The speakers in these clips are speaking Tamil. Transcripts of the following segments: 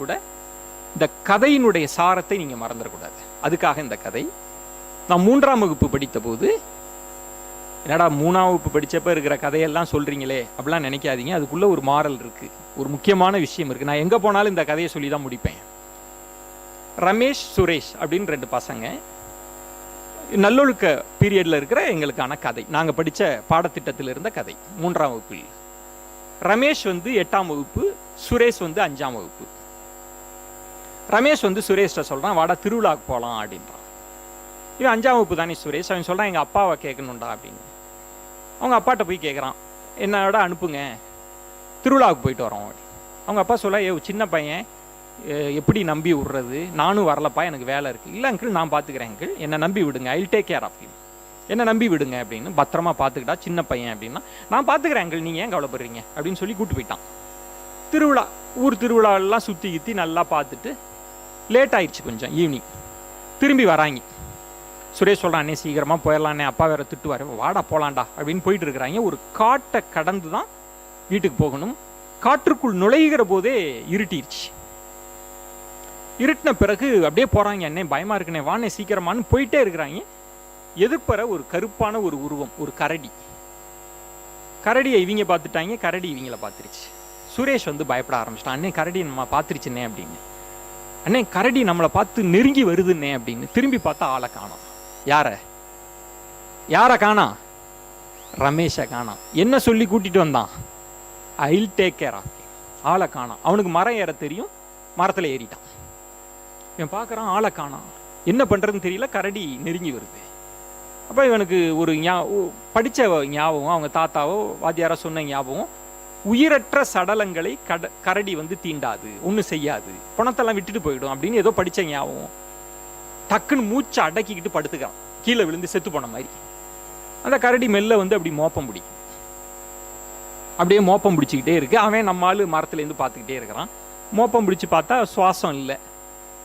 கூட இந்த கதையினுடைய சாரத்தை நீங்கள் மறந்துடக்கூடாது அதுக்காக இந்த கதை. நான் மூன்றாம் வகுப்பு படித்த போது என்னடா மூணாம் வகுப்பு படிச்சப்ப இருக்கிற கதையெல்லாம் சொல்கிறீங்களே அப்படிலாம் நினைக்காதீங்க. அதுக்குள்ளே ஒரு மாறல் இருக்குது ஒரு முக்கியமான விஷயம் இருக்குது நான் எங்கே போனாலும் இந்த கதையை சொல்லி தான் முடிப்பேன். ரமேஷ் சுரேஷ் அப்படின்னு ரெண்டு பசங்க நல்லொழுக்க பீரியடில் இருக்கிற எங்களுக்கான கதை. நாங்கள் படித்த பாடத்திட்டத்தில் இருந்த கதை மூன்றாம் வகுப்பில். ரமேஷ் வந்து எட்டாம் வகுப்பு சுரேஷ் வந்து அஞ்சாம் வகுப்பு. ரமேஷ் வந்து சுரேஷ்ட சொல்கிறான் வாடா திருவிழாவுக்கு போகலாம் அப்படின்றான். இவன் அஞ்சாம் வகுப்பு தானே சுரேஷ் அவன் சொல்கிறான் எங்கள் அப்பாவை கேட்கணும்டா அப்படின்னு. அவங்க அப்பாட்ட போய் கேட்குறான் என்னோட அனுப்புங்க திருவிழாவுக்கு போயிட்டு வரோம் அப்படி. அவங்க அப்பா சொல்ல ஏ சின்ன பையன் எப்படி நம்பி விடுறது? நானும் வரலப்பா எனக்கு வேலை இருக்குது இல்லை அங்கிள் நான் பார்த்துக்கிறேன் அங்கிள் என்னை நம்பி விடுங்க I take care of you என்னை நம்பி விடுங்க அப்படின்னு பத்திரமா பார்த்துக்கிட்டா சின்ன பையன் அப்படின்னா நான் பார்த்துக்கிறேன் அங்கிள் நீங்கள் ஏன் கவலைப்படுறீங்க? அப்படின்னு சொல்லி கூட்டு போயிட்டான். திருவிழா ஊர் திருவிழாவெல்லாம் சுற்றி கித்தி நல்லா பார்த்துட்டு லேட் ஆயிடுச்சு கொஞ்சம் ஈவினிங் திரும்பி வராங்க. சுரேஷ் சொல்கிறானே அண்ணே சீக்கிரமாக போயிடலாண்ணே அப்பா வேற திட்டுவார். வாடா போகலாண்டா அப்படின்னு போயிட்டு இருக்கிறாங்க. ஒரு காட்டை கடந்து தான் வீட்டுக்கு போகணும். காற்றுக்குள் நுழைகிற போதே இருட்டிருச்சு இருட்டின பிறகு அப்படியே போகிறாங்க அண்ணே பயமாக இருக்குண்ணே வாண்ணே சீக்கிரமானு போயிட்டே இருக்கிறாங்க. எதிர்ப்பற ஒரு கருப்பான ஒரு உருவம் ஒரு கரடி. கரடியை இவங்க பார்த்துட்டாங்க கரடி இவங்கள பார்த்துருச்சு. சுரேஷ் வந்து பயப்பட ஆரம்பிச்சிட்டான். அண்ணே கரடி நம்ம பார்த்துருச்சுன்னே அப்படின்னு. அண்ணே கரடி நம்மளை பார்த்து நெருங்கி வருதுன்னே அப்படின்னு திரும்பி பார்த்தா ஆளை காணோம். யார? யாரை காணா? ரமேஷை காணாம் என்ன சொல்லி கூட்டிட்டு வந்தான்? ஐல் டேக் கேர் ஆஃப் ஆளை காணாம் அவனுக்கு மரம் ஏற தெரியும். மரத்தில் ஏறிட்டான். இவன் பார்க்குறான் ஆளை காணாம் என்ன பண்ணுறதுன்னு தெரியல. கரடி நெருங்கி வருது. அப்போ இவனுக்கு ஒரு ஞா- படித்த ஞாபகம் அவங்க தாத்தாவோ வாத்தியாரோ சொன்ன ஞாபகம் உயிரற்ற சடலங்களை கட கரடி வந்து தீண்டாது ஒன்றும் செய்யாது. பணத்தெல்லாம் விட்டுட்டு போயிடும் அப்படின்னு ஏதோ படிச்ச ஞாபகம். டக்குன்னு மூச்சை அடக்கிக்கிட்டு படுத்துக்கிறான். கீழே விழுந்து செத்து போன மாதிரி. அந்த கரடி மெல்ல வந்து அப்படி மோப்பம் பிடிக்கும். அப்படியே மோப்பம் பிடிச்சிக்கிட்டே இருக்கு. அவன் நம்ம மரத்துலேருந்து பார்த்துக்கிட்டே இருக்கிறான். மோப்பம் பிடிச்சி பார்த்தா சுவாசம் இல்லை.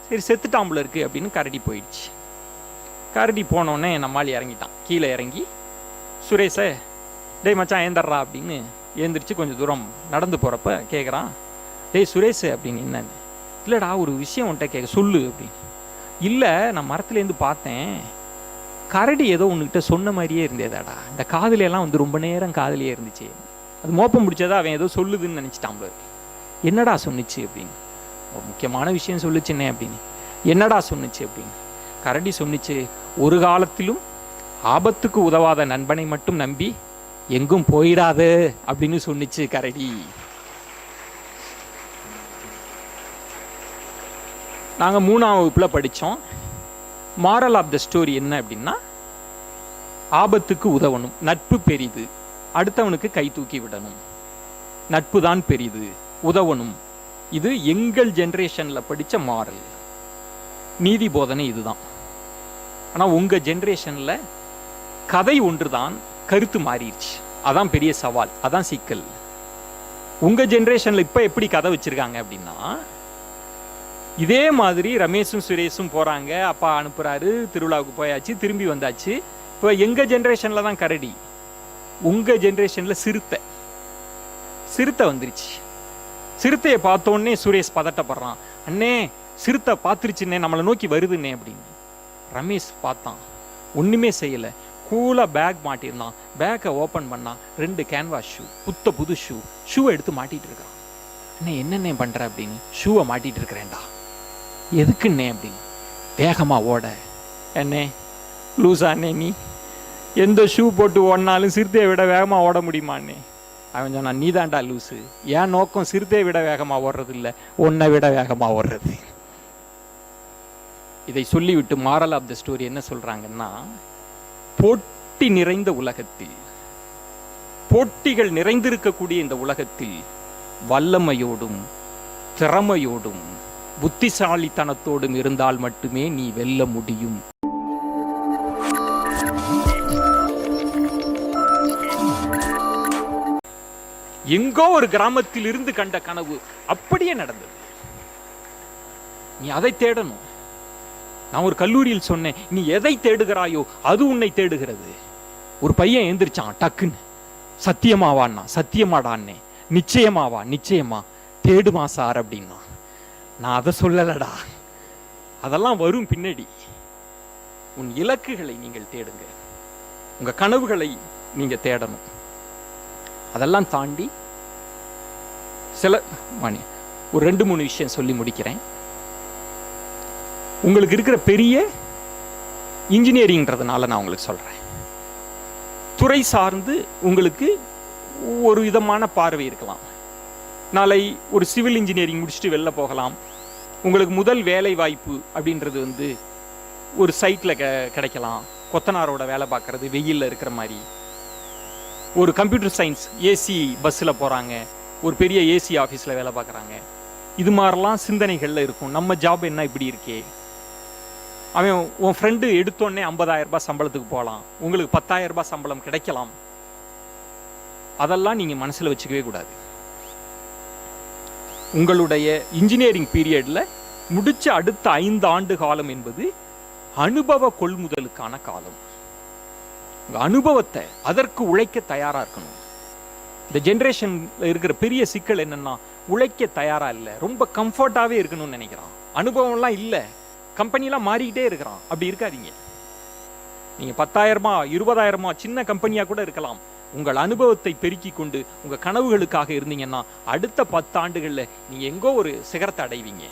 சரி செத்துட்டாம்புல இருக்கு அப்படின்னு கரடி போயிடுச்சு. கரடி போனோடனே நம்மால் இறங்கிட்டான். கீழே இறங்கி சுரேஷை டேய் மச்சான் ஏந்தர்றா அப்படின்னு எழுந்திரிச்சு கொஞ்சம் தூரம் நடந்து போகிறப்ப கேட்குறான் டேய் சுரேஷ் அப்படின்னு என்னன்னு? இல்லைடா ஒரு விஷயம் உன்கிட்ட கேட்க சொல்லு அப்படின்னு. இல்லை நான் மரத்துலேருந்து பார்த்தேன். கரடி ஏதோ உன்கிட்ட சொன்ன மாதிரியே இருந்தேதாடா. இந்த காதலியெல்லாம் வந்து ரொம்ப நேரம் காதலியே இருந்துச்சு. அது மோப்பம் பிடிச்சதா அவன் ஏதோ சொல்லுதுன்னு நினச்சிட்டான் என்னடா சொன்னுச்சு? அப்படின்னு. ஒரு முக்கியமான விஷயம் சொல்லிச்சுன்னே அப்படின்னு. என்னடா சொன்னுச்சு? அப்படின்னு. கரடி சொன்னுச்சு ஒரு காலத்திலும் ஆபத்துக்கு உதவாத நண்பனை மட்டும் நம்பி எங்கும் போயிடாது அப்படின்னு சொன்னிச்சு கரடி. நாங்கள் மூணாம் வகுப்பில் படித்தோம் மாரல் ஆஃப் த ஸ்டோரி என்ன அப்படின்னா ஆபத்துக்கு உதவணும் நட்பு பெரிது அடுத்தவனுக்கு கை தூக்கி விடணும். நட்பு தான் பெரிது உதவணும். இது எங்கள் ஜென்ரேஷனில் படித்த மாரல் நீதி போதனை இதுதான். ஆனால் உங்கள் ஜென்ரேஷனில் கதை ஒன்று தான் கருத்து மாறிடுச்சு. அதான் பெரிய சவால் அதான் சிக்கல். உங்கள் ஜென்ரேஷனில் இப்போ எப்படி கதை வச்சுருக்காங்க அப்படின்னா இதே மாதிரி ரமேஷும் சுரேஷும் போகிறாங்க அப்பா அனுப்புகிறாரு திருவிழாவுக்கு போயாச்சு திரும்பி வந்தாச்சு. இப்போ எங்கள் ஜென்ரேஷனில் தான் கரடி உங்கள் ஜென்ரேஷனில் சிறுத்தை. சிறுத்தை வந்துருச்சு. சிறுத்தையை பார்த்தோன்னே சுரேஷ் பதட்டப்படுறான். அண்ணே சிறுத்தை பார்த்துருச்சுன்னே நம்மளை நோக்கி வருதுன்னே அப்படின்னு. ரமேஷ் பார்த்தான். ஒன்றுமே செய்யலை. கூலாக பேக் மாட்டியிருந்தான் பேக்கை ஓப்பன் பண்ணான் ரெண்டு கேன்வாஸ் ஷூ புத்த புது ஷூ ஷூவை எடுத்து மாட்டிகிட்டு இருக்கான் அண்ணே என்னென்ன பண்ணுற அப்படின்னு ஷூவை மாட்டிகிட்டு இருக்கிறேன்டா. எதுக்குண்ணே அப்படின்னு. வேகமாக ஓட. என்னே லூசா அண்ணே நீ. எந்த ஷூ போட்டு ஓடினாலும் சிறுத்தையை விட வேகமாக ஓட முடியுமாண்ணே அவன் சொன்னான் நீதான்டா லூசு என் நோக்கம் சிறுத்தையை விட வேகமாக ஓடுறது இல்லை உன்னை விட வேகமாக ஓடுறது. இதை சொல்லிவிட்டு மாரல் ஆஃப் த ஸ்டோரி என்ன சொல்கிறாங்கன்னா போட்டி நிறைந்த உலகத்தில் போட்டிகள் நிறைந்திருக்கக்கூடிய இந்த உலகத்தில் வல்லமையோடும் திறமையோடும் புத்திசாலித்தனத்தோடும் இருந்தால் மட்டுமே நீ வெல்ல முடியும். எங்கோ ஒரு கிராமத்தில் இருந்து கண்ட கனவு அப்படியே நடந்தது. நீ அதை தேடணும். நான் ஒரு கல்லூரியில் சொன்னேன் நீ எதை தேடுகிறாயோ அது உன்னை தேடுகிறது. ஒரு பையன் எந்திரிச்சான் டக்குன்னு. சத்தியமாவான்னா சத்தியமாடான்னே நிச்சயமாவா நிச்சயமா தேடுமா சார் அப்படின்னா நான் அதை சொல்லலடா. அதெல்லாம் வரும் பின்னாடி. உன் இலக்குகளை நீங்கள் தேடுங்க. உங்க கனவுகளை நீங்க தேடணும். அதெல்லாம் தாண்டி சில மணி ஒரு ரெண்டு மூணு விஷயம் சொல்லி முடிக்கிறேன். உங்களுக்கு இருக்கிற பெரிய இன்ஜினியரிங்கிறதுனால நான் உங்களுக்கு சொல்கிறேன் துறை சார்ந்து உங்களுக்கு ஒரு விதமான பார்வை இருக்கலாம். நாளை ஒரு சிவில் இன்ஜினியரிங் முடிச்சுட்டு வெளில போகலாம். உங்களுக்கு முதல் வேலை வாய்ப்பு அப்படின்றது வந்து ஒரு சைட்டில் க கிடைக்கலாம். கொத்தனாரோட வேலை பார்க்குறது வெயிலில் இருக்கிற மாதிரி. ஒரு கம்ப்யூட்டர் சயின்ஸ் ஏசி பஸ்ஸில் போகிறாங்க ஒரு பெரிய ஏசி ஆஃபீஸில் வேலை பார்க்குறாங்க. இது மாதிரிலாம் சிந்தனைகளில் இருக்கும். நம்ம ஜாப் என்ன இப்படி இருக்கே. அவன் உன் ஃப்ரெண்டு எடுத்தோடனே 50000 ரூபாய் சம்பளத்துக்கு போகலாம் உங்களுக்கு 10000 ரூபாய் சம்பளம் கிடைக்கலாம். அதெல்லாம் நீங்கள் மனசில் வச்சுக்கவே கூடாது. உங்களுடைய இன்ஜினியரிங் பீரியடில் முடிச்ச அடுத்த ஐந்து ஆண்டு காலம் என்பது அனுபவ கொள்முதலுக்கான காலம். அனுபவத்தை அதற்கு உழைக்க தயாராக இருக்கணும். இந்த ஜென்ரேஷனில் இருக்கிற பெரிய சிக்கல் என்னன்னா உழைக்க தயாராக இல்லை. ரொம்ப கம்ஃபர்ட்டாகவே இருக்கணும்னு நினைக்கிறான். அனுபவம்லாம் இல்லை. கம்பெனிலாம் மாறிக்கிட்டே இருக்கிறான். அப்படி இருக்காதீங்க. நீங்கள் பத்தாயிரமா இருபதாயிரமா சின்ன கம்பெனியாக கூட இருக்கலாம். உங்கள் அனுபவத்தை பெருக்கி கொண்டு உங்கள் கனவுகளுக்காக இருந்தீங்கன்னா அடுத்த பத்தாண்டுகளில் நீங்கள் எங்கோ ஒரு சிகரத்தை அடைவீங்க.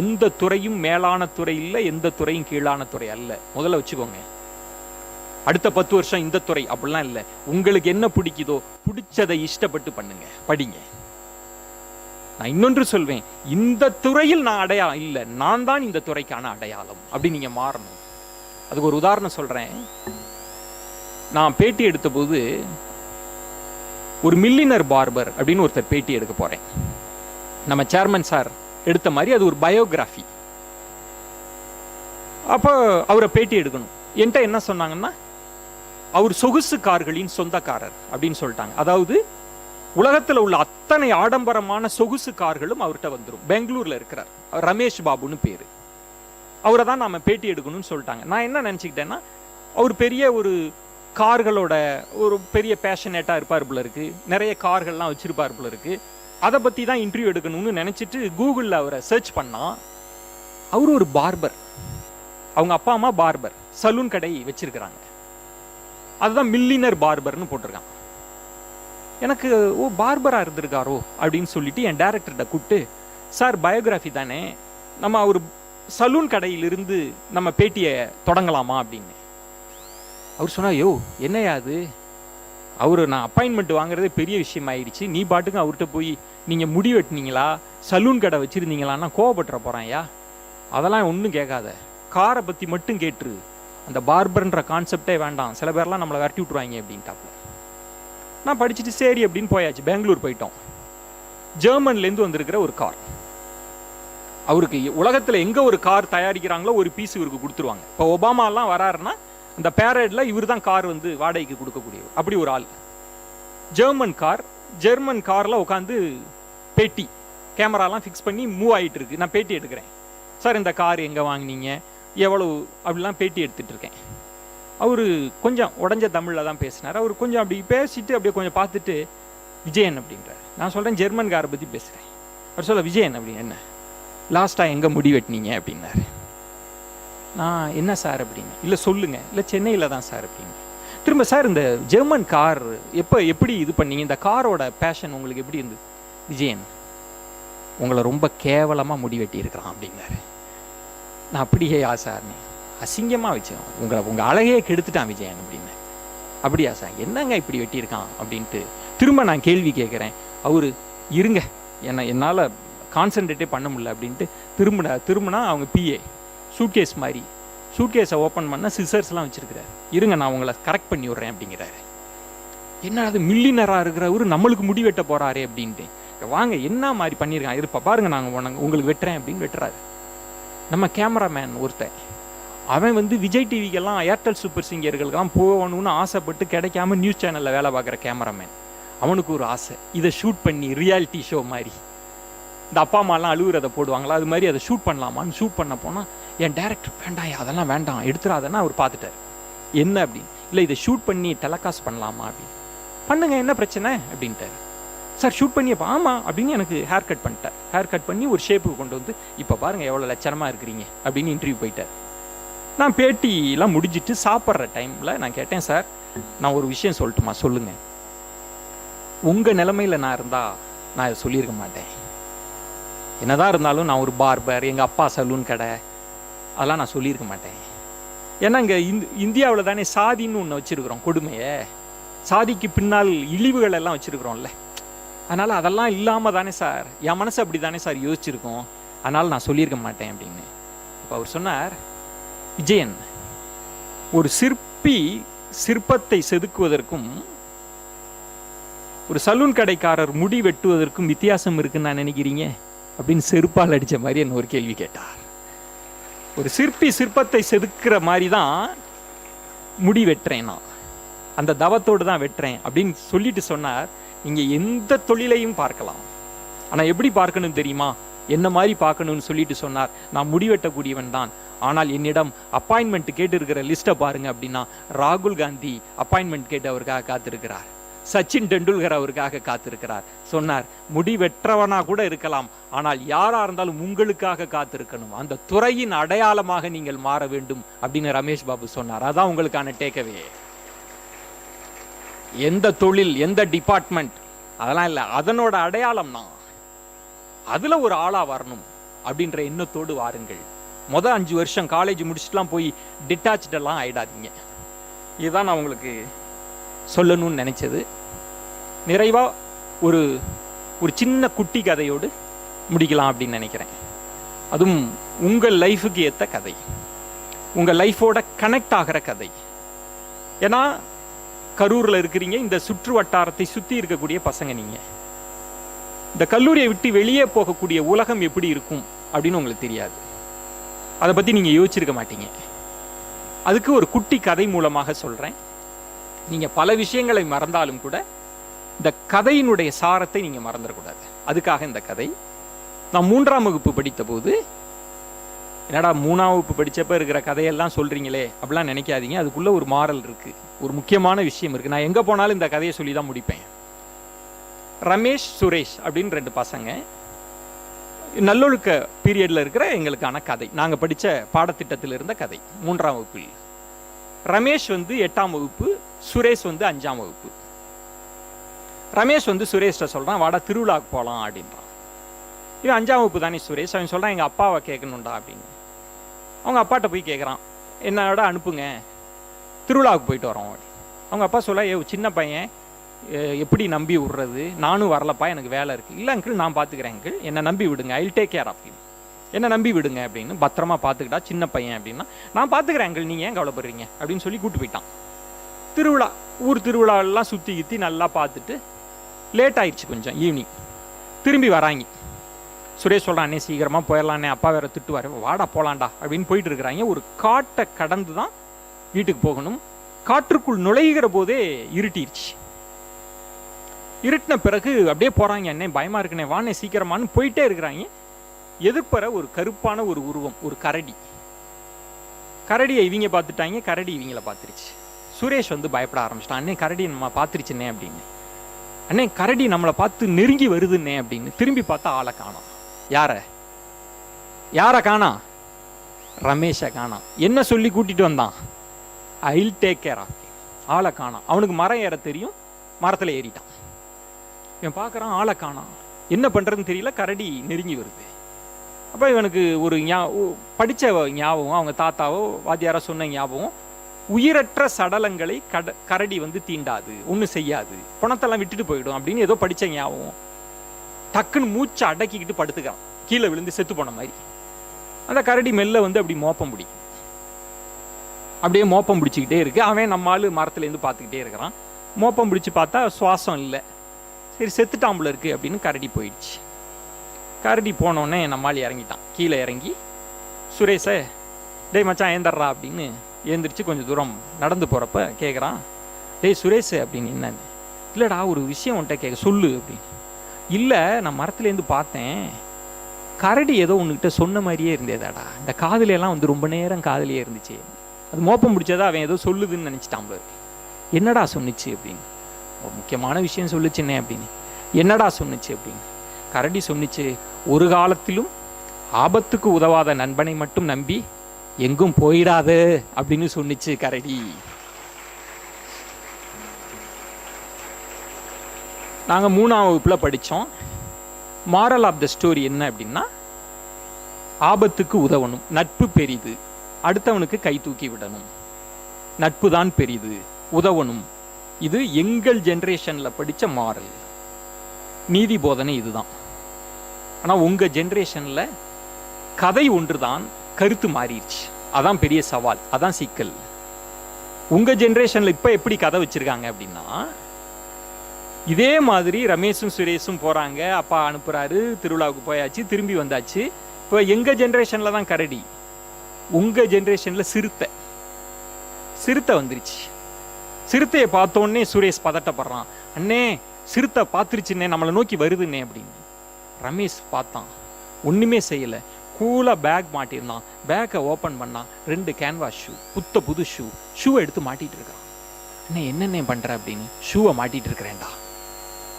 எந்த துறையும் மேலான துறை இல்லை எந்த துறையும் கீழான துறை அல்ல. முதல்ல வச்சுக்கோங்க. அடுத்த பத்து வருஷம் இந்த துறை அப்படிலாம் இல்லை. உங்களுக்கு என்ன பிடிக்குதோ பிடிச்சதை இஷ்டப்பட்டு பண்ணுங்க. படிங்க. நான் இன்னொன்று சொல்வேன். இந்த துறையில் நான் அடையாளம் இல்லை நான் தான் இந்த துறைக்கான அடையாளம் அப்படி நீங்க மாறணும். அதுக்கு ஒரு உதாரணம் சொல்றேன். நான் பேட்டி எடுத்த போது ஒரு மில்லினர் பார்பர் அப்படின்னு ஒருத்தர் பேட்டி எடுக்க போறேன். நம்ம சேர்மன் சார் எடுத்த மாதிரி அது ஒரு பயோகிராஃபி. அப்போ அவரை பேட்டி எடுக்கணும். என்கிட்ட என்ன சொன்னாங்கன்னா அவர் சொகுசு கார்களின் சொந்தக்காரர் அப்படின்னு சொல்லிட்டாங்க. அதாவது உலகத்தில் உள்ள அத்தனை ஆடம்பரமான சொகுசு கார்களும் அவர்கிட்ட வந்துடும் பெங்களூர்ல இருக்கிறார். ரமேஷ் பாபுன்னு பேரு. அவரை தான் நாம பேட்டி எடுக்கணும்னு சொல்லிட்டாங்க. நான் என்ன நினச்சிக்கிட்டேன்னா அவர் பெரிய ஒரு கார்களோட ஒரு பெரிய பேஷனேட்டாக இருப்பார் போல இருக்கு. நிறைய கார்கள்லாம் வச்சிருப்பார் போல இருக்கு. அதை பற்றி தான் இன்டர்வியூ எடுக்கணும்னு நினச்சிட்டு கூகுளில் அவரை சர்ச் பண்ணா அவர் ஒரு பார்பர் அவங்க அப்பா அம்மா பார்பர் சலூன் கடை வச்சிருக்கிறாங்க. அதுதான் மில்லினர் பார்பர்னு போட்டிருக்கான் எனக்கு ஓ பார்பராக இருந்திருக்காரோ? அப்படின்னு சொல்லிட்டு என் டேரக்டர்கிட்ட கூப்பிட்டு சார் பயோகிராஃபி தானே. நம்ம அவர் சலூன் கடையிலிருந்து நம்ம பேட்டியை தொடங்கலாமா? அப்படின்னு. அவர் சொன்னா யோ என்னையா அது? அவர் நான் அப்பாயின்மெண்ட் வாங்குறதே பெரிய விஷயம் ஆயிடுச்சு நீ பாட்டுக்கு அவர்கிட்ட போய் நீங்கள் முடி வெட்டினீங்களா? சலூன் கடை வச்சுருந்தீங்களான்னா கோவப்பட்டுற போறான்யா. அதெல்லாம் ஒன்றும் கேட்காத. காரை பற்றி மட்டும் கேட்டுரு. அந்த பார்பர்ன்ற கான்செப்டே வேண்டாம். சில பேர்லாம் நம்மளை விரட்டி விட்டுருவாங்க அப்படின்ட்டாப்புல நான் படிச்சுட்டு சரி அப்படின்னு போயாச்சு. பெங்களூர் போயிட்டோம். ஜெர்மன்லேருந்து வந்திருக்கிற ஒரு கார். அவருக்கு உலகத்தில் எங்கே ஒரு கார் தயாரிக்கிறாங்களோ ஒரு பீஸ் இவருக்கு கொடுத்துருவாங்க. இப்போ ஒபாமாலாம் வராருன்னா அந்த பேரேட்ல இவர் தான் கார் வந்து வாடகைக்கு கொடுக்கக்கூடியவர். அப்படி ஒரு ஆள். ஜெர்மன் கார் ஜெர்மன் காரில் உட்காந்து பேட்டி. கேமராலாம் ஃபிக்ஸ் பண்ணி மூவ் ஆகிட்டு இருக்கு. நான் பேட்டி எடுக்கிறேன். சார் இந்த கார் எங்கே வாங்குனீங்க? எவ்வளவு? அப்படிலாம் பேட்டி எடுத்துகிட்டு இருக்கேன். அவர் கொஞ்சம் உடஞ்ச தமிழில் தான் பேசினார். அவர் கொஞ்சம் அப்படி பேசிட்டு அப்படியே கொஞ்சம் பார்த்துட்டு விஜயன் அப்படின்றார். நான் சொல்கிறேன் ஜெர்மன் காரை பேசுகிறேன் அவர் சொல்ல விஜயன் அப்படின்னு என்ன? லாஸ்ட்டாக எங்கே முடி வெட்டினீங்க? அப்படின்னாரு. நான் என்ன சார்? அப்படின்னு. இல்லை சொல்லுங்கள் இல்லை சென்னையில் தான் சார் அப்படின்னு. திரும்ப சார் இந்த ஜெர்மன் கார் எப்போ எப்படி இது பண்ணீங்க? இந்த காரோட பேஷன் உங்களுக்கு எப்படி இருந்தது? விஜயன் உங்களை ரொம்ப கேவலமாக முடி வெட்டியிருக்கிறான் அப்படின்னாரு. நான் அப்படியே யா அசிங்கமாக விஜயம் உங்களை உங்கள் அழகையே கெடுத்துட்டான் விஜயன் அப்படின்னு. அப்படியா சார் என்னங்க இப்படி வெட்டியிருக்கான் அப்படின்ட்டு திரும்ப நான் கேள்வி கேட்குறேன். அவர் இருங்க என்ன என்னால் கான்சென்ட்ரேட்டே பண்ண முடியல அப்படின்ட்டு திரும்பின திரும்பினா அவங்க பிஏ சூட்கேஸ் மாதிரி. சூட்கேஸை ஓப்பன் பண்ண சிசர்ஸ்லாம் வச்சுருக்கிறாரு. இருங்க நான் உங்களை கரெக்ட் பண்ணி விட்றேன் அப்படிங்கிறாரு. என்ன அது மில்லினராக இருக்கிறவரு நம்மளுக்கு முடி வெட்ட போகிறாரே அப்படின்ட்டு. வாங்க என்ன மாதிரி பண்ணியிருக்கான்? இருப்பா பாருங்க நாங்கள் உனக்கு உங்களுக்கு வெட்டுறேன் அப்படின்னு வெட்டுறாரு. நம்ம கேமராமேன் ஒருத்தன். அவன் வந்து விஜய் டிவிக்கெல்லாம் ஏர்டெல் சூப்பர் சிங்கர்களுக்கெல்லாம் போகணும்னு ஆசைப்பட்டு கிடைக்காம நியூஸ் சேனலில் வேலை பார்க்குற கேமராமேன் அவனுக்கு ஒரு ஆசை. இதை ஷூட் பண்ணி ரியாலிட்டி ஷோ மாதிரி. இந்த அப்பா அம்மாலாம் அழுகுறதை போடுவாங்களா? அது மாதிரி அதை ஷூட் பண்ணலாமான்னு ஷூட் பண்ண போனால் என் டேரக்டர் வேண்டாம் அதெல்லாம் வேண்டாம். எடுத்துடாதன்னா அவர் பார்த்துட்டார். என்ன அப்படின்னு? இல்லை இதை ஷூட் பண்ணி டெலகாஸ்ட் பண்ணலாமா அப்படின்னு. பண்ணுங்க என்ன பிரச்சனை? அப்படின்ட்டார். சார் ஷூட் பண்ணியப்பா ஆமாம் அப்படின்னு எனக்கு ஹேர் கட் பண்ணிட்டேன் ஹேர் கட் பண்ணி ஒரு ஷேப்புக்கு கொண்டு வந்து இப்போ பாருங்கள் எவ்வளோ லட்சணமாக இருக்கிறீங்க அப்படின்னு இன்டர்வியூ போயிட்டார். நான் பேட்டிலாம் முடிஞ்சிட்டு சாப்பிட்ற டைமில் நான் கேட்டேன் சார் நான் ஒரு விஷயம் சொல்லட்டுமா? சொல்லுங்கள் உங்கள் நிலமையில் நான் இருந்தால் நான் இதை சொல்லியிருக்க மாட்டேன். என்னதான் இருந்தாலும் நான் ஒரு பார்பர் எங்கள் அப்பா சலூன் கடை அதெல்லாம் நான் சொல்லியிருக்க மாட்டேன். ஏன்னா இங்கே இந் இந்தியாவில் தானே சாதின்னு ஒன்று வச்சுருக்குறோம் கொடுமையை. சாதிக்கு பின்னால் இழிவுகள் எல்லாம் வச்சுருக்குறோம்ல. அதனால் அதெல்லாம் இல்லாமல் தானே சார் என் மனசு அப்படி தானே சார் யோசிச்சிருக்கோம். அதனால் நான் சொல்லியிருக்க மாட்டேன் அப்படின்னு. இப்போ அவர் சொன்னார் விஜயன் ஒரு சிற்பி சிற்பத்தை செதுக்குவதற்கும் ஒரு சலூன் கடைக்காரர் முடி வெட்டுவதற்கும் வித்தியாசம் இருக்குன்னு நான் நினைக்கிறீங்க? அப்படின்னு செருப்பால் அடித்த மாதிரி என்ன ஒரு கேள்வி கேட்டார். ஒரு சிற்பி சிற்பத்தை செதுக்கிற மாதிரி தான் முடி வெட்டுறேன் நான். அந்த தவத்தோடு தான் வெட்டுறேன் அப்படின்னு சொல்லிட்டு சொன்னார். நீங்கள் எந்த தொழிலையும் பார்க்கலாம். ஆனால் எப்படி பார்க்கணும் தெரியுமா? என்ன மாதிரி பார்க்கணும்னு சொல்லிட்டு சொன்னார். நான் முடி வெட்டக்கூடியவன் தான். ஆனால் என்னிடம் அப்பாயின்மெண்ட் கேட்டு இருக்கிற லிஸ்ட்டை பாருங்க அப்படின்னா ராகுல் காந்தி அப்பாயின்மெண்ட் கேட்டு அவருக்காக காத்திருக்கிறார். சச்சின் டெண்டுல்கர் அவருக்காக காத்திருக்கிறார். சொன்னார் முடி வெற்றவனா கூட இருக்கலாம் ஆனால் யாரா இருந்தாலும் உங்களுக்காக காத்திருக்கணும். அந்த துறையின் அடையாளமாக நீங்கள் மாற வேண்டும் அப்படின்னு ரமேஷ் பாபு சொன்னார். அதான் உங்களுக்கான டேக்கவே எந்த தொழில் எந்த டிபார்ட்மெண்ட் அதெல்லாம் இல்லை. அதனோட அடையாளம்னா அதுல ஒரு ஆளா வரணும் அப்படின்ற எண்ணத்தோடு வாருங்கள். மொதல் அஞ்சு வருஷம் காலேஜ் முடிச்சுட்டுலாம் போய் டிட்டாச்செல்லாம் ஆயிடாதீங்க. இதுதான் நான் உங்களுக்கு சொல்லணும்னு நினச்சது. நிறைவாக ஒரு ஒரு சின்ன குட்டி கதையோடு முடிக்கலாம் அப்படின்னு நினைக்கிறேன். அதுவும் உங்கள் லைஃபுக்கு ஏற்ற கதை. உங்கள் லைஃபோட கனெக்ட் ஆகிற கதை. ஏன்னா கரூரில் இருக்கிறீங்க இந்த சுற்று வட்டாரத்தை சுற்றி இருக்கக்கூடிய பசங்க நீங்கள் இந்த கல்லூரியை விட்டு வெளியே போகக்கூடிய உலகம் எப்படி இருக்கும் அப்படின்னு உங்களுக்கு தெரியாது. அதை பற்றி நீங்கள் யோசிச்சிருக்க மாட்டீங்க. அதுக்கு ஒரு குட்டி கதை மூலமாக சொல்கிறேன் நீங்கள் பல விஷயங்களை மறந்தாலும் கூட இந்த கதையினுடைய சாரத்தை நீங்கள் மறந்துடக்கூடாது அதுக்காக இந்த கதை. நான் மூன்றாம் வகுப்பு படித்த போது என்னடா மூணாம் வகுப்பு படித்தப்ப இருக்கிற கதையெல்லாம் சொல்கிறீங்களே அப்படிலாம் நினைக்காதீங்க. அதுக்குள்ளே ஒரு மாறல் இருக்குது ஒரு முக்கியமான விஷயம் இருக்குது நான் எங்கே போனாலும் இந்த கதையை சொல்லி தான் முடிப்பேன். ரமேஷ் சுரேஷ் அப்படின்னு ரெண்டு பசங்க நல்லொழுக்க பீரியடில் இருக்கிற எங்களுக்கான கதை. நாங்கள் படித்த பாடத்திட்டத்தில் இருந்த கதை. மூன்றாம் வகுப்பில். ரமேஷ் வந்து எட்டாம் வகுப்பு சுரேஷ் வந்து அஞ்சாம் வகுப்பு. ரமேஷ் வந்து சுரேஷ்ட சொல்கிறான் வாடா திருவிழாவுக்கு போகலாம் அப்படின்றான். இவன் அஞ்சாம் வகுப்பு தானே சுரேஷ்? அவன் சொல்கிறான் எங்கள் அப்பாவை கேட்கணுண்டா அப்படின்னு. அவங்க அப்பாட்ட போய் கேட்குறான் என்னோட அனுப்புங்க திருவிழாவுக்கு போயிட்டு வரோம் அப்படி அவங்க அப்பா சொல்ல ஏ சின்ன பையன் எப்படி நம்பி விடுறது? நானும் வரலப்பா எனக்கு வேலை இருக்குது இல்லை அங்கிள் நான் பார்த்துக்கிறேன் அங்கிள் என்னை நம்பி விடுங்க. I take care of you என்னை நம்பி விடுங்க அப்படின்னு பத்திரமா பார்த்துக்கிட்டா சின்ன பையன் அப்படின்னா நான் பார்த்துக்கிறேன் அங்கிள் நீங்கள் ஏன் கவலைப்படுறீங்க? அப்படின்னு சொல்லி கூட்டு போயிட்டான். திருவிழா ஊர் திருவிழாவெல்லாம் சுற்றி கித்தி நல்லா பார்த்துட்டு லேட் ஆயிடுச்சு கொஞ்சம் ஈவினிங் திரும்பி வராங்க. சுரேஷ் சொல்கிறான் சீக்கிரமாக போயிடலானே அப்பா வேற திட்டுவார். வாடா போகலாண்டா அப்படின்னு போயிட்டு இருக்கிறாங்க. ஒரு காட்டை கடந்து தான் வீட்டுக்கு போகணும். காற்றுக்குள் நுழைகிற போதே இருட்டிருச்சு. இருட்டின பிறகு அப்படியே போகிறாங்க அண்ணே பயமாக இருக்கனே வாண்ணே சீக்கிரமானு போயிட்டே இருக்கிறாங்க. எதிர்ப்பற ஒரு கருப்பான ஒரு உருவம் ஒரு கரடி. கரடியை இவங்க பார்த்துட்டாங்க கரடி இவங்கள பார்த்துருச்சு. சுரேஷ் வந்து பயப்பட ஆரம்பிச்சிட்டான். அண்ணே கரடி நம்ம பார்த்துருச்சுன்னே அப்படின்னு. அண்ணே கரடி நம்மளை பார்த்து நெருங்கி வருதுன்னே அப்படின்னு திரும்பி பார்த்தா ஆளை காணாம். யார? யாரை காணா? ரமேஷை காணா. என்ன சொல்லி கூட்டிகிட்டு வந்தான்? ஐல் டேக் கேர் ஆஃப் ஆளை காணாம். அவனுக்கு மரம் ஏற தெரியும். மரத்தில் ஏறிட்டான். இவன் பார்க்குறான் ஆளை காணான். என்ன பண்ணுறதுன்னு தெரியல கரடி நெருங்கி வருது. அப்போ இவனுக்கு ஒரு ஞா- படித்த ஞாபகம் அவங்க தாத்தாவோ வாத்தியாரோ சொன்ன ஞாபகம் உயிரற்ற சடலங்களை கட கரடி வந்து தீண்டாது ஒன்றும் செய்யாது பணத்தெல்லாம் விட்டுட்டு போயிடும் அப்படின்னு ஏதோ படித்த ஞாபகம். டக்குன்னு மூச்சை அடக்கிக்கிட்டு படுத்துக்கிறான். கீழே விழுந்து செத்து போன மாதிரி. அந்த கரடி மெல்ல வந்து அப்படி மோப்பம் பிடிக்கும் அப்படியே மோப்பம் பிடிச்சிக்கிட்டே இருக்கு. அவன் நம்ம மரத்துலேருந்து பார்த்துக்கிட்டே இருக்கிறான். மோப்பம் பிடிச்சி பார்த்தா சுவாசம் இல்லை. சரி செத்துட்டாம்புல இருக்கு அப்படின்னு கரடி போயிடுச்சு. கரடி போனோடனே நம்மால் இறங்கிட்டான். கீழே இறங்கி சுரேஷை டேய் மச்சான் ஏந்தர்றா அப்படின்னு ஏந்திரிச்சு கொஞ்சம் தூரம் நடந்து போகிறப்ப கேட்குறான் டேய் சுரேஷ் அப்படின்னு என்னன்னு இல்லைடா ஒரு விஷயம் உன்கிட்ட கேட்க சொல்லு அப்படின்னு. இல்லை நான் மரத்துலேருந்து பார்த்தேன். கரடி ஏதோ உன்கிட்ட சொன்ன மாதிரியே இருந்தேதாடா. இந்த காதுல எல்லாம் வந்து ரொம்ப நேரம் காதலியே இருந்துச்சு. அது மோப்பம் பிடிச்சதா அவன் ஏதோ சொல்லுதுன்னு நினச்சிட்டான் என்னடா சொன்னுச்சு? அப்படின்னு. ஒரு முக்கியமான விஷயம் சொல்லுச்சுன்னே அப்படின்னு. என்னடா சொன்னிச்சு அப்படின்னு. கரடி சொன்னிச்சு ஒரு காலத்திலும் ஆபத்துக்கு உதவாத நண்பனை மட்டும் நம்பி எங்கும் போயிடாது அப்படின்னு சொன்னிச்சு கரடி. நாங்கள் மூணாம் வகுப்பில் படித்தோம் மாரல் ஆஃப் த ஸ்டோரி என்ன அப்படின்னா ஆபத்துக்கு உதவணும் நட்பு பெரிது அடுத்தவனுக்கு கை தூக்கி விடணும். நட்பு தான் பெரிது உதவணும். இது எங்கள் ஜென்ரேஷனில் படித்த மாரல் நீதி போதனை இதுதான். ஆனால் உங்கள் ஜென்ரேஷனில் கதை ஒன்று தான் கருத்து மாறிடுச்சு. அதான் பெரிய சவால் அதான் சிக்கல். உங்கள் ஜென்ரேஷனில் இப்போ எப்படி கதை வச்சுருக்காங்க அப்படின்னா இதே மாதிரி ரமேஷும் சுரேஷும் போகிறாங்க அப்பா அனுப்புகிறாரு திருவிழாவுக்கு போயாச்சு திரும்பி வந்தாச்சு. இப்போ எங்கள் ஜென்ரேஷனில் தான் கரடி உங்கள் ஜென்ரேஷனில் சிறுத்தை. சிறுத்தை வந்துருச்சு. சிறுத்தையை பார்த்தோன்னே சுரேஷ் பதட்டப்படுறான். அண்ணே சிறுத்தை பார்த்துருச்சுன்னே நம்மளை நோக்கி வருதுன்னே அப்படின்னு. ரமேஷ் பார்த்தான். ஒன்றுமே செய்யலை. கூலாக பேக் மாட்டியிருந்தான். பேக்கை ஓப்பன் பண்ணான் ரெண்டு கேன்வாஸ் ஷூ புத்த புது ஷூ ஷூவை எடுத்து மாட்டிகிட்டு இருக்கான் அண்ணே என்னண்ணே பண்ணுற அப்படின்னு. ஷூவை மாட்டிகிட்டு இருக்கிறேன்டா.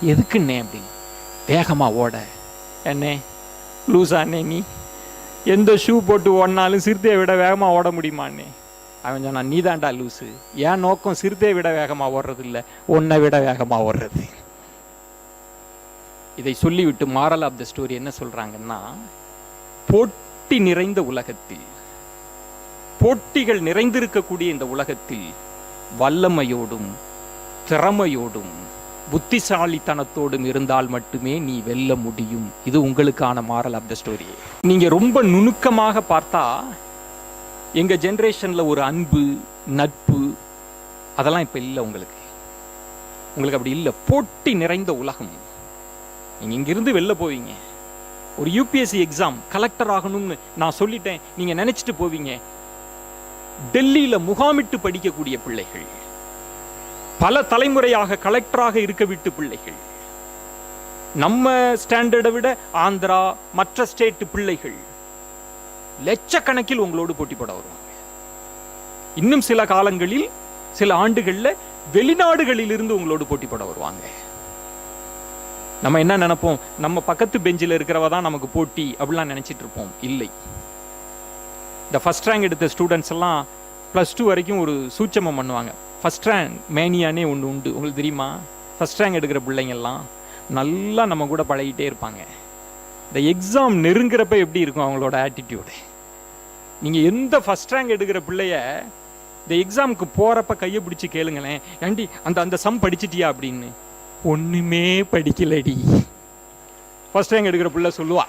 எதுக்குண்ணே? அப்படின்னு. வேகமாக ஓட. என்னே லூசா அண்ணே நீ? எந்த ஷூ போட்டு ஓடினாலும் சிறுத்தையை விட வேகமாக ஓட முடியுமாண்ணே? அவன் சொன்னான் நீதாண்டா லூசு. ஏன் நோக்கம் சிறுத்தை விட வேகமாக ஓடுறது இல்லை உன்னை விட வேகமாக ஓடுறது. இதை சொல்லிவிட்டு மாரல் ஆஃப் த ஸ்டோரி என்ன சொல்றாங்கன்னா போட்டி நிறைந்த உலகத்தில் போட்டிகள் நிறைந்திருக்கக்கூடிய இந்த உலகத்தில் வல்லமையோடும் திறமையோடும் புத்திசாலித்தனத்தோடும் இருந்தால் மட்டுமே நீ வெல்ல முடியும். இது உங்களுக்கான மாரல் ஆஃப் த ஸ்டோரி நீங்க ரொம்ப நுணுக்கமாக பார்த்தா எங்கள் ஜென்ரேஷனில் ஒரு அன்பு நட்பு அதெல்லாம் இப்போ இல்லை உங்களுக்கு. உங்களுக்கு அப்படி இல்லை. போட்டி நிறைந்த உலகம். நீங்கள் இங்கிருந்து வெளில போவீங்க. ஒரு யூபிஎஸ்சி எக்ஸாம் கலெக்டர் ஆகணும்னு நான் சொல்லிட்டேன். நீங்கள் நினச்சிட்டு போவீங்க. டெல்லியில் முகாமிட்டு படிக்கக்கூடிய பிள்ளைகள். பல தலைமுறையாக கலெக்டராக இருக்க விட்டு பிள்ளைகள். நம்ம ஸ்டாண்டர்டை விட ஆந்திரா மற்ற ஸ்டேட்டு பிள்ளைகள். லட்சக்கணக்கில் உங்களோடு போட்டி போட வருவாங்க. இன்னும் சில காலங்களில் சில ஆண்டுகளில் வெளிநாடுகளில் இருந்து உங்களோடு போட்டி போட வருவாங்க. நம்ம என்ன நினைப்போம்? நம்ம பக்கத்து பெஞ்சில் இருக்கிறவ தான் நமக்கு போட்டி அப்படிலாம் நினச்சிட்டு இருப்போம். இல்லை. இந்த ஃபஸ்ட் ரேங்க் எடுத்த ஸ்டூடெண்ட்ஸ் எல்லாம் ப்ளஸ் டூ வரைக்கும் ஒரு சூட்சமம் பண்ணுவாங்க. ஃபஸ்ட் ரேங்க் மேனியானே ஒன்று உண்டு. உங்களுக்கு தெரியுமா? ஃபர்ஸ்ட் ரேங்க் எடுக்கிற பிள்ளைங்கெல்லாம் நல்லா நம்ம கூட பழகிட்டே இருப்பாங்க. இந்த எக்ஸாம் நெருங்குறப்ப எப்படி இருக்கும் அவங்களோட ஆட்டிடியூடு நீங்கள் எந்த ஃபர்ஸ்ட் ரேங்க் எடுக்கிற பிள்ளைய இந்த எக்ஸாமுக்கு போகிறப்ப கையை பிடிச்சி கேளுங்களேன். ஏண்டி அந்த அந்த சம் படிச்சிட்டியா அப்படின்னு. ஒன்றுமே படிக்கலடி. ஃபர்ஸ்ட் ரேங்க் எடுக்கிற பிள்ளை சொல்லுவா.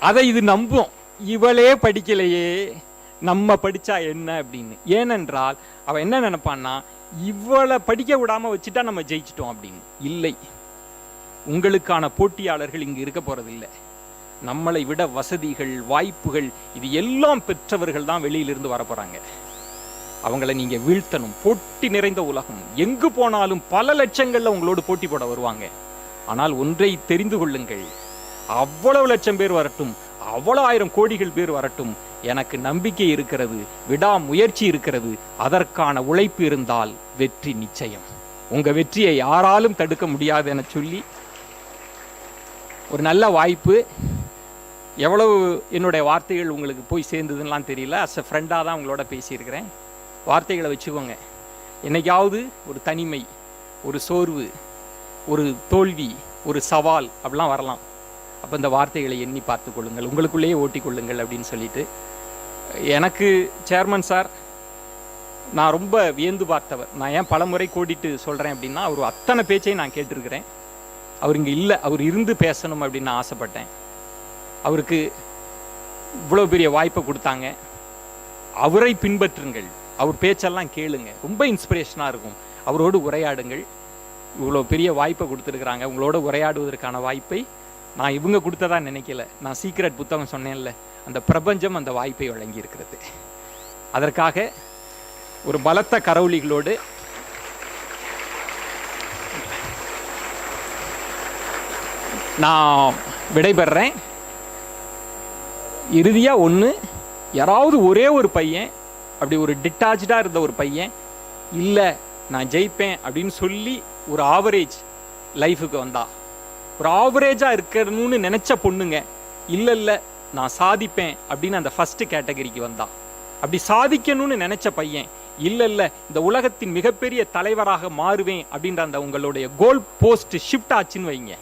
அதை இது நம்பும். இவளே படிக்கலையே. நம்ம படித்தா என்ன அப்படின்னு. ஏனென்றால் அவன் என்ன நினைப்பான்னா இவளை படிக்க விடாமல் வச்சுட்டா நம்ம ஜெயிச்சிட்டோம் அப்படின்னு. இல்லை. உங்களுக்கான போட்டியாளர்கள் இங்கு இருக்க போறதில்லை. நம்மளை விட வசதிகள் வாய்ப்புகள் இது எல்லாம் பெற்றவர்கள் தான் வெளியிலிருந்து வர போறாங்க. அவங்கள நீங்க வீழ்த்தணும். போட்டி நிறைந்த உலகம். எங்கு போனாலும் பல லட்சங்கள்ல உங்களோடு போட்டி போட வருவாங்க. ஆனால் ஒன்றை தெரிந்து கொள்ளுங்கள். அவ்வளவு லட்சம் பேர் வரட்டும். அவ்வளவு ஆயிரம் கோடிகள் பேர் வரட்டும். எனக்கு நம்பிக்கை இருக்கிறது. விடாமுயற்சி இருக்கிறது. அதற்கான உழைப்பு இருந்தால் வெற்றி நிச்சயம். உங்க வெற்றியை யாராலும் தடுக்க முடியாது என சொல்லி ஒரு நல்ல வாய்ப்பு. எவ்வளவு என்னுடைய வார்த்தைகள் உங்களுக்கு போய் சேர்ந்ததுன்னெலாம் தெரியல. அஸ் அ ஃப்ரெண்டாக தான் உங்களோட பேசியிருக்கிறேன். வார்த்தைகளை வச்சுக்கோங்க. என்னைக்காவது ஒரு தனிமை ஒரு சோர்வு ஒரு தோல்வி ஒரு சவால் அப்படிலாம் வரலாம். அப்போ இந்த வார்த்தைகளை எண்ணி பார்த்து கொள்ளுங்கள். உங்களுக்குள்ளேயே ஓட்டிக்கொள்ளுங்கள் அப்படின்னு சொல்லிட்டு. எனக்கு சேர்மன் சார் நான் ரொம்ப வியந்து பார்த்தவர். நான் ஏன் பல முறை கோடிட்டு சொல்கிறேன் அப்படின்னா அவர் அத்தனை பேச்சையும் நான் கேட்டிருக்கிறேன். அவர் இங்கே இல்லை அவர் இருந்து பேசணும் அப்படின்னு நான் ஆசைப்பட்டேன். அவருக்கு இவ்வளோ பெரிய வாய்ப்பை கொடுத்தாங்க. அவரை பின்பற்றுங்கள். அவர் பேச்செல்லாம் கேளுங்க. ரொம்ப இன்ஸ்பிரேஷனாக இருக்கும். அவரோடு உரையாடுங்கள். இவ்வளோ பெரிய வாய்ப்பை கொடுத்துருக்குறாங்க. உங்களோட உரையாடுவதற்கான வாய்ப்பை நான் இவங்க கொடுத்ததா நினைக்கல. நான் சீக்ரெட் புத்தகம் சொன்னேன்ல. அந்த பிரபஞ்சம் அந்த வாய்ப்பை வழங்கி இருக்கிறது அதற்காக ஒரு பலத்த கரவுளிகளோடு நான் விடைபெறேன் இறுதியாக ஒன்று யாராவது ஒரே ஒரு பையன் அப்படி ஒரு டிட்டாச்சாக இருந்த ஒரு பையன் இல்லை நான் ஜெயிப்பேன் அப்படின்னு சொல்லி ஒரு ஆவரேஜ் லைஃபுக்கு வந்தா. ஒரு ஆவரேஜாக இருக்கணும்னு நினச்ச பொண்ணுங்க இல்லை இல்லை நான் சாதிப்பேன் அப்படின்னு அந்த ஃபஸ்ட்டு கேட்டகரிக்கு வந்தா. அப்படி சாதிக்கணும்னு நினச்ச பையன் இல்லை இல்லை இந்த உலகத்தின் மிகப்பெரிய தலைவராக மாறுவேன் அப்படின்ற அந்த உங்களுடைய கோல் போஸ்ட் ஷிஃப்ட் ஆச்சுன்னு வைங்க.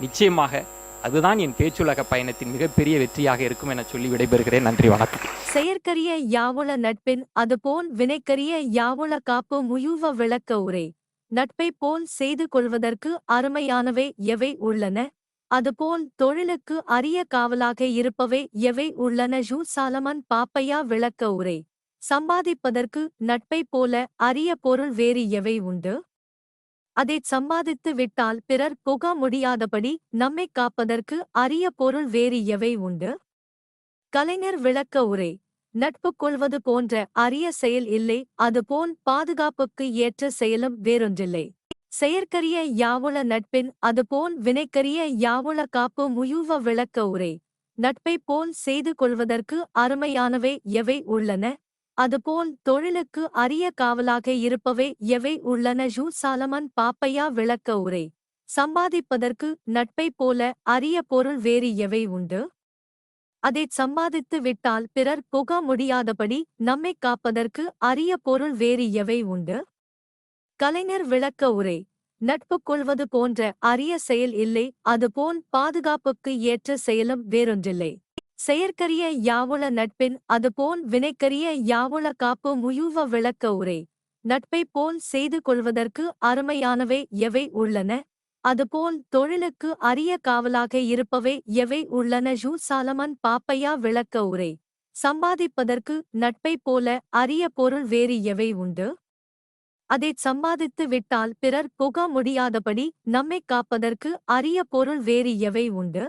நிச்சயமாக அதுதான் என் பேச்சுலக பயணத்தின் மிகப்பெரிய வெற்றியாக இருக்கும் என சொல்லி விடைபெறுகிறேன். நன்றி வணக்கம். செயற்கரிய யாவுள நட்பின் அதுபோல் வினைக்கரிய யாவுள காப்பு முயுவ விளக்க உரை. நட்பை போல் செய்து கொள்வதற்கு அருமையானவை எவை உள்ளன? அதுபோல் தொழிலுக்கு அரிய காவலாக இருப்பவை எவை உள்ளன? ஜூ சாலமன் பாப்பையா விளக்க உரை. சம்பாதிப்பதற்கு நட்பை போல அரிய பொருள் வேறு எவை உண்டு? அதைச் சம்பாதித்து விட்டால் பிறர் புக முடியாதபடி நம்மைக் காப்பதற்கு அரிய பொருள் வேறு எவை உண்டு? கலைஞர் விளக்க உரை நட்பு கொள்வது போன்ற அரிய செயல் இல்லை அதுபோல் பாதுகாப்புக்கு ஏற்ற செயலும் வேறொன்றில்லை. செயற்கரிய யாவுள நட்பின் அதுபோல் வினைக்கரிய யாவுள காப்பு முயுவ விளக்க உரை நட்பை போல் செய்து கொள்வதற்கு அருமையானவை எவை உள்ளன? அதுபோல் தொழிலுக்கு அரிய காவலாக இருப்பவை எவை உள்ளன? ஜூ. சாலமன் பாப்பையா விளக்க உரை. சம்பாதிப்பதற்கு நட்பை போல அரிய பொருள் வேறு எவை உண்டு? அதைச் சம்பாதித்து விட்டால் பிறர் புக முடியாதபடி நம்மைக் காப்பதற்கு அரிய பொருள் வேறு எவை உண்டு? கலைஞர் விளக்க உரை. நட்பு கொள்வது போன்ற அரிய செயல் இல்லை அதுபோல் பாதுகாப்புக்கு ஏற்ற செயலும் வேறொன்றில்லை. செயற்கரிய யாவுள நட்பின் அதுபோல் வினைக்கரிய யாவுள காப்பு முயுவ விளக்க உரை. நட்பை போல் செய்து கொள்வதற்கு அருமையானவை எவை உள்ளன? அதுபோல் தொழிலுக்கு அரிய காவலாக இருப்பவை எவை உள்ளன? ஜூ சாலமன் பாப்பையா விளக்க உரை. சம்பாதிப்பதற்கு நட்பை போல அரிய பொருள் வேறு எவை உண்டு? அதைச் சம்பாதித்து விட்டால் பிறர் புக முடியாதபடி நம்மைக் காப்பதற்கு அரிய பொருள் வேறு எவை உண்டு?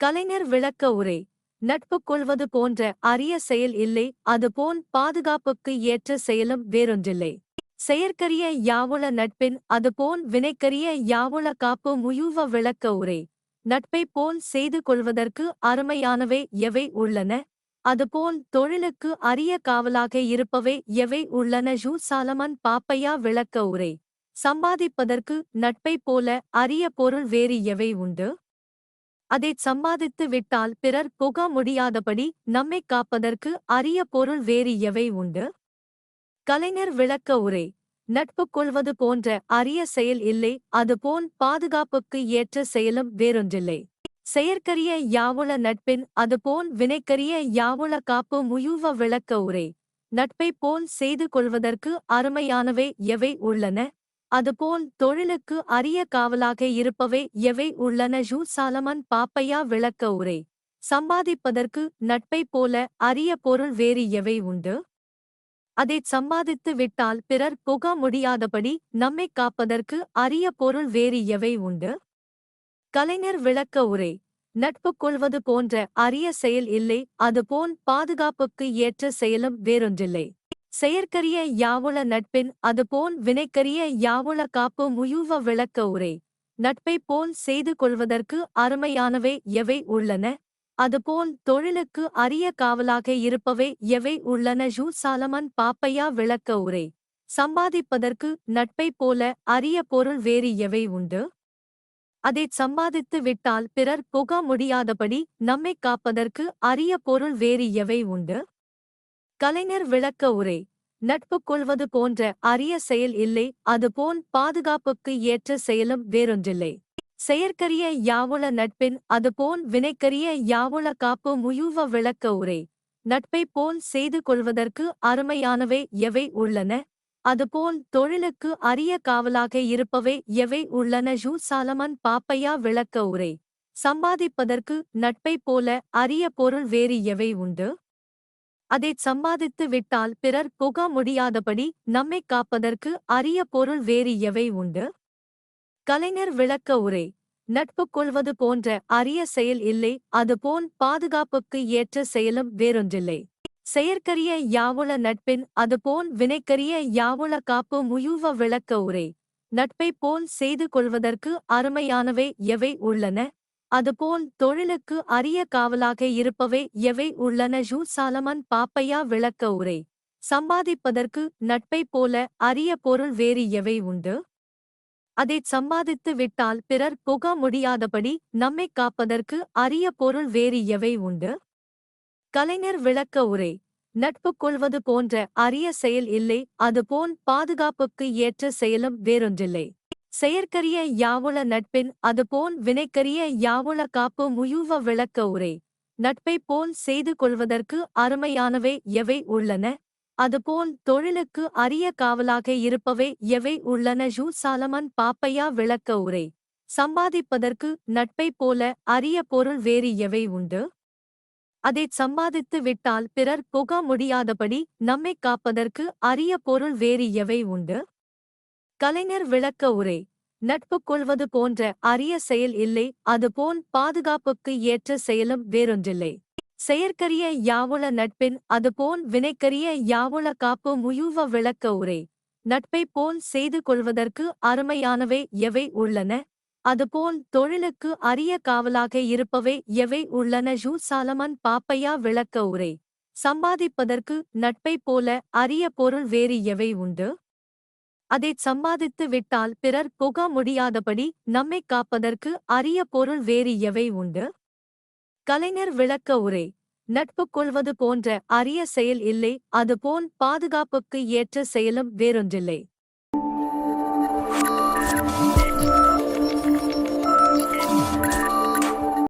கலைஞர் விளக்க உரை. நட்பு கொள்வது போன்ற அரிய செயல் இல்லை அதுபோல் பாதுகாப்புக்கு ஏற்ற செயலும் வேறொன்றில்லை. செயற்கரிய யாவுள நட்பின் அதுபோல் வினைக்கரிய யாவுள காப்பு முயுவ விளக்க உரை. நட்பை போல் செய்து கொள்வதற்கு அருமையானவை எவை உள்ளன? அதுபோல் தொழிலுக்கு அரிய காவலாக இருப்பவை எவை உள்ளன? ஜூ சாலமன் பாப்பையா விளக்க உரை. சம்பாதிப்பதற்கு நட்பை போல அரிய பொருள் வேறு எவை உண்டு? அதைச் சம்பாதித்து விட்டால் பிறர் புக முடியாதபடி நம்மைக் காப்பதற்கு அரிய பொருள் வேறு எவை உண்டு? கலைஞர் விளக்க உரை நட்பு கொள்வது போன்ற அரிய செயல் இல்லை அதுபோல் பாதுகாப்புக்கு ஏற்ற செயலும் வேறொன்றில்லை. செயற்கரிய யாவுள நட்பின் அதுபோல் வினைக்கரிய யாவுள காப்பு முயுவ விளக்க உரை நட்பை போல் செய்து கொள்வதற்கு அருமையானவை எவை உள்ளன? அதுபோல் தொழிலுக்கு அரிய காவலாக இருப்பவை எவை உள்ளன? ஜூ சாலமன் பாப்பையா விளக்க உரை. சம்பாதிப்பதற்கு நட்பை போல அரிய பொருள் வேறு எவை உண்டு? அதைச் சம்பாதித்து விட்டால் பிறர் புக முடியாதபடி நம்மைக் காப்பதற்கு அரிய பொருள் வேறு எவை உண்டு? கலைஞர் விளக்க உரை. நட்பு கொள்வது போன்ற அரிய செயல் இல்லை அதுபோல் பாதுகாப்புக்கு ஏற்ற செயலும் வேறொன்றில்லை. செயற்கரிய யாவுள நட்பின் அதுபோல் வினைக்கரிய யாவுள காப்பு முயுவ விளக்க உரை. நட்பை போல் செய்து கொள்வதற்கு அருமையானவை எவை உள்ளன? அதுபோல் தொழிலுக்கு அரிய காவலாக இருப்பவை எவை உள்ளன? ஜூ சாலமன் பாப்பையா விளக்க உரை. சம்பாதிப்பதற்கு நட்பை போல அரிய பொருள் வேறு எவை உண்டு? அதைச் சம்பாதித்து விட்டால் பிறர் புக முடியாதபடி நம்மைக் காப்பதற்கு அரிய பொருள் வேறு எவை உண்டு? கலைஞர் விளக்க உரை. நட்பு கொள்வது போன்ற அரிய செயல் இல்லை அதுபோல் பாதுகாப்புக்கு ஏற்ற செயலும் வேறொன்றில்லை. செயற்கரிய யாவுள நட்பின் அதுபோல் வினைக்கரிய யாவுள காப்பு முயுவ விளக்க உரை. நட்பை போல் செய்து கொள்வதற்கு அருமையானவை எவை உள்ளன? அதுபோல் தொழிலுக்கு அரிய காவலாக இருப்பவை எவை உள்ளன? ஜூ சாலமன் பாப்பையா விளக்க உரை. சம்பாதிப்பதற்கு நட்பை போல அரிய பொருள் வேறு எவை உண்டு? அதைச் சம்பாதித்து விட்டால் பிறர் புக முடியாதபடி நம்மைக் காப்பதற்கு அரிய பொருள் வேறு எவை உண்டு? கலைஞர் விளக்க உரை நட்பு கொள்வது போன்ற அரிய செயல் இல்லை அதுபோல் பாதுகாப்புக்கு ஏற்ற செயலும் வேறொன்றில்லை. செயற்கரிய யாவுள நட்பின் அதுபோல் வினைக்கரிய யாவுள காப்பு முயுவ விளக்க உரை நட்பை போல் செய்து கொள்வதற்கு அருமையானவை எவை உள்ளன? அதுபோல் தொழிலுக்கு அரிய காவலாக இருப்பவை எவை உள்ளன? ஜூ சாலமன் பாப்பையா விளக்க உரை. சம்பாதிப்பதற்கு நட்பை போல அரிய பொருள் வேறு எவை உண்டு? அதைச் சம்பாதித்து விட்டால் பிறர் புக முடியாதபடி நம்மைக் காப்பதற்கு அரிய பொருள் வேறு எவை உண்டு? கலைஞர் விளக்க உரை. நட்பு கொள்வது போன்ற அரிய செயல் இல்லை அதுபோல் பாதுகாப்புக்கு ஏற்ற செயலும் வேறொன்றில்லை. செயற்கரிய யாவுள நட்பின் அதுபோல் வினைக்கரிய யாவுள காப்பு முயுவ விளக்க உரை. நட்பைப் போல் செய்து கொள்வதற்கு அருமையானவை எவை உள்ளன? அதுபோல் தொழிலுக்கு அரிய காவலாக இருப்பவை எவை உள்ளன? ஜூ சாலமன் பாப்பையா விளக்க உரை. சம்பாதிப்பதற்கு நட்பைப் போல அரிய பொருள் வேறு எவை உண்டு? அதைச் சம்பாதித்து விட்டால் பிறர் புக முடியாதபடி நம்மைக் காப்பதற்கு அரிய பொருள் வேறு எவை உண்டு? கலைஞர் விளக்க உரை. நட்பு கொள்வது போன்ற அரிய செயல் இல்லை அதுபோல் பாதுகாப்புக்கு ஏற்ற செயலும் வேறொன்றில்லை. செயற்கரிய யாவுள நட்பின் அதுபோல் வினைக்கரிய யாவுள காப்பு முயுவ விளக்க உரை. நட்பைப் போல் செய்து கொள்வதற்கு அருமையானவை எவை உள்ளன? அதுபோல் தொழிலுக்கு அரிய காவலாக இருப்பவை எவை உள்ளன? ஜூ சாலமன் பாப்பையா விளக்க உரை. சம்பாதிப்பதற்கு நட்பைப் போல அரிய பொருள் வேறு எவை உண்டு? அதைச் சம்பாதித்து விட்டால் பிறர் புக முடியாதபடி நம்மைக் காப்பதற்கு அரிய பொருள் வேறு எவை உண்டு? கலைஞர் விளக்க உரை நட்பு கொள்வது போன்ற அரிய செயல் இல்லை அதுபோல் பாதுகாப்புக்கு ஏற்ற செயலும் வேறொன்றில்லை.